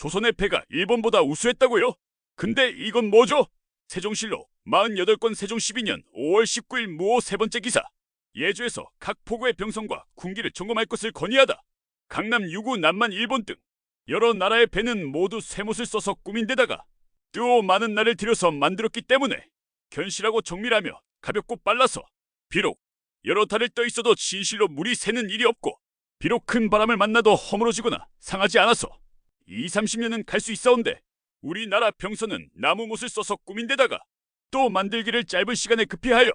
조선의 패가 일본보다 우수했다고요? 근데 이건 뭐죠? 세종실록 48권 세종 12년 5월 19일 무호 세 번째 기사. 예주에서 각 포구의 병성과 군기를 점검할 것을 건의하다. 강남 유구 남만 일본 등 여러 나라의 배는 모두 쇠못을 써서 꾸민 데다가 또 많은 날을 들여서 만들었기 때문에 견실하고 정밀하며 가볍고 빨라서 비록 여러 달을 떠 있어도 진실로 물이 새는 일이 없고 비록 큰 바람을 만나도 허물어지거나 상하지 않아서 2, 30년은 갈 수 있어온데 우리나라 병선은 나무 못을 써서 꾸민 데다가 또 만들기를 짧은 시간에 급히하여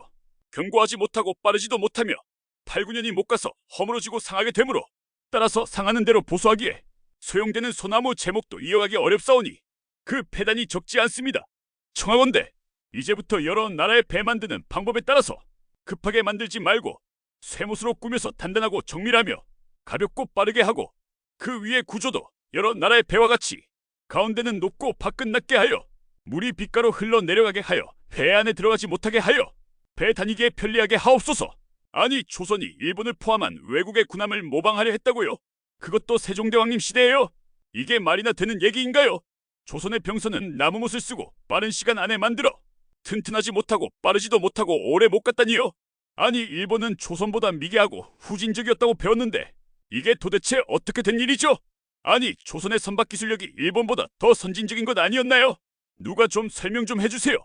견고하지 못하고 빠르지도 못하며 8, 9년이 못 가서 허물어지고 상하게 되므로 따라서 상하는 대로 보수하기에 소용되는 소나무 제목도 이어가기 어렵사오니 그 패단이 적지 않습니다. 청하건대 이제부터 여러 나라의 배 만드는 방법에 따라서 급하게 만들지 말고 쇠못으로 꾸며서 단단하고 정밀하며 가볍고 빠르게 하고 그 위의 구조도 여러 나라의 배와 같이 가운데는 높고 밖은 낮게 하여 물이 빗가로 흘러 내려가게 하여 배 안에 들어가지 못하게 하여 배 다니기에 편리하게 하옵소서. 아니 조선이 일본을 포함한 외국의 군함을 모방하려 했다고요? 그것도 세종대왕님 시대예요? 이게 말이나 되는 얘기인가요? 조선의 병선은 나무못을 쓰고 빠른 시간 안에 만들어 튼튼하지 못하고 빠르지도 못하고 오래 못 갔다니요? 아니 일본은 조선보다 미개하고 후진적이었다고 배웠는데 이게 도대체 어떻게 된 일이죠? 아니 조선의 선박 기술력이 일본보다 더 선진적인 것 아니었나요? 누가 좀 설명 좀 해주세요.